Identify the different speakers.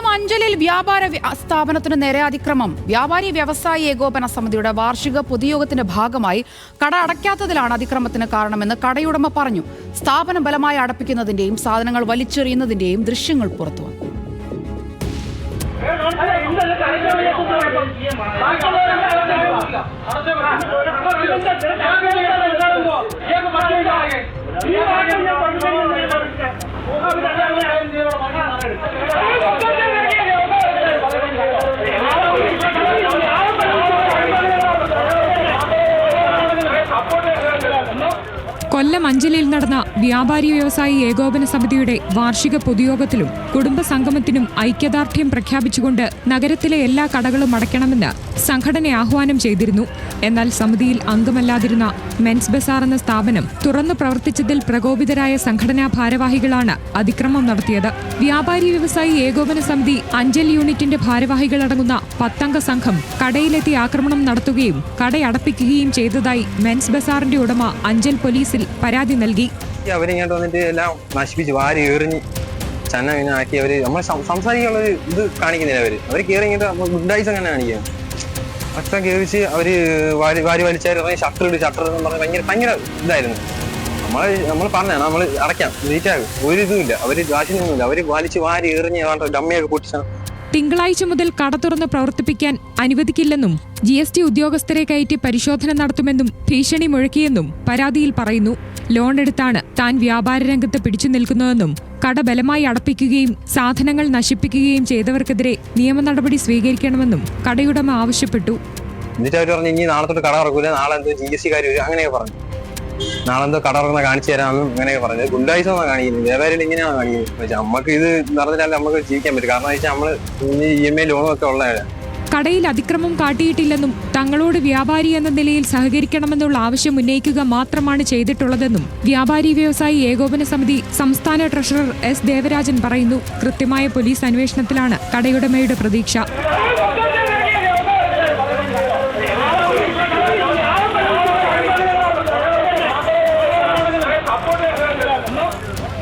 Speaker 1: കൊല്ലം അഞ്ചലിൽ വ്യാപാര സ്ഥാപനത്തിന് നേരെ അതിക്രമം. വ്യാപാരി വ്യവസായി ഏകോപന സമിതിയുടെ വാർഷിക പൊതുയോഗത്തിന്റെ ഭാഗമായി കട അടയ്ക്കാത്തതിലാണ് അതിക്രമത്തിന് കാരണമെന്ന് കടയുടമ പറഞ്ഞു. സ്ഥാപനം ബലമായി അടപ്പിക്കുന്നതിന്റെയും സാധനങ്ങൾ വലിച്ചെറിയുന്നതിന്റെയും ദൃശ്യങ്ങൾ പുറത്തുവന്നു
Speaker 2: കൊല്ലം അഞ്ചലിൽ നടന്ന വ്യാപാരി വ്യവസായി ഏകോപന സമിതിയുടെ വാർഷിക പൊതുയോഗത്തിലും കുടുംബ സംഗമത്തിനും ഐക്യദാർഢ്യം പ്രഖ്യാപിച്ചുകൊണ്ട് നഗരത്തിലെ എല്ലാ കടകളും അടയ്ക്കണമെന്ന് സംഘടന ആഹ്വാനം ചെയ്തിരുന്നു. എന്നാൽ സമിതിയിൽ അംഗമല്ലാതിരുന്ന മെൻസ് ബസാർ എന്ന സ്ഥാപനം തുറന്നു പ്രവർത്തിച്ചതിൽ പ്രകോപിതരായ സംഘടനാ ഭാരവാഹികളാണ് അതിക്രമം നടത്തിയത്. വ്യാപാരി വ്യവസായി ഏകോപന സമിതി അഞ്ചൽ യൂണിറ്റിന്റെ ഭാരവാഹികളടങ്ങുന്ന പത്തംഗ സംഘം കടയിലെത്തി ആക്രമണം നടത്തുകയും കടയടപ്പിക്കുകയും ചെയ്തതായി മെൻസ് ബസാറിന്റെ ഉടമ അഞ്ചൽ പോലീസിൽ പരാതി നൽകി.
Speaker 3: അവരിങ്ങോട്ട് വന്നിട്ട് എല്ലാം നശിപ്പിച്ച് വാരി എറിഞ്ഞ് ചന്ന ആക്കി അവർ നമ്മൾ സംസാരിക്കാനുള്ള ഒരു ഇത് കാണിക്കുന്നില്ല അവർ. അവർ കയറി ഇങ്ങോട്ട് ഐസ് അങ്ങനെ കാണിക്കുക അത്ര കയറിച്ച് അവർ വാരി വാരി വലിച്ചാൽ ഷട്ടർ ഇട്ട് ഷട്ടർ എന്ന് പറഞ്ഞ് ഭയങ്കര ഭയങ്കര ഇതായിരുന്നു. നമ്മൾ നമ്മൾ പറഞ്ഞാണ് നമ്മൾ അടയ്ക്കാം ലേറ്റ് ആകും. ഒരു ഇതുമില്ല അവർ കാശിനൊന്നുമില്ല അവർ വലിച്ച് വാരി എറിഞ്ഞ് ഡമ്മയൊക്കെ പൊട്ടിച്ചാണ്
Speaker 2: തിങ്കളാഴ്ച മുതൽ കട തുറന്ന് പ്രവർത്തിപ്പിക്കാൻ അനുവദിക്കില്ലെന്നും ജി എസ് ടി ഉദ്യോഗസ്ഥരെ കയറ്റി പരിശോധന നടത്തുമെന്നും ഭീഷണി മുഴക്കിയെന്നും പരാതിയിൽ പറയുന്നു. ലോൺ എടുത്താണ് താൻ വ്യാപാര രംഗത്ത് പിടിച്ചു നിൽക്കുന്നതെന്നും കട ബലമായി അടപ്പിക്കുകയും സാധനങ്ങൾ നശിപ്പിക്കുകയും ചെയ്തവർക്കെതിരെ നിയമ നടപടി സ്വീകരിക്കണമെന്നും കടയുടമ ആവശ്യപ്പെട്ടു.
Speaker 3: എന്നിട്ട് അവർ പറഞ്ഞു ഇനി നാളെ തൊട്ട് കട ഇറക്കൂല നാളെ എന്തോ ജി എസ് ടി കാര്യം അങ്ങനെയൊക്കെ പറഞ്ഞു. നാളെ എന്തോ കട ഇറങ്ങുന്ന കാണിച്ചു തരാമെന്നും അങ്ങനെയൊക്കെ പറഞ്ഞു. ഗുണ്ടായിസം കാണിക്കുന്നത്. വ്യാപാരികൾ ഇങ്ങനെയാണ് കാണിക്കുന്നത്? നമുക്ക് ഇത് നടന്നിട്ടല്ല നമുക്ക് ജീവിക്കാൻ പറ്റും കാരണം വെച്ചാൽ നമ്മൾ ഇ എം ഐ ലോണും ഒക്കെ ഉള്ളതാണ്
Speaker 2: കടയിൽ അതിക്രമം കാട്ടിയിട്ടില്ലെന്നും തങ്ങളോട് വ്യാപാരി എന്ന നിലയിൽ സഹകരിക്കണമെന്നുള്ള ആവശ്യം ഉന്നയിക്കുക മാത്രമാണ് ചെയ്തിട്ടുള്ളതെന്നും വ്യാപാരി വ്യവസായി ഏകോപന സമിതി സംസ്ഥാന ട്രഷറർ എസ് ദേവരാജൻ പറയുന്നു. കൃത്യമായ പോലീസ് അന്വേഷണത്തിലാണ് കടയുടമയുടെ പ്രതീക്ഷ.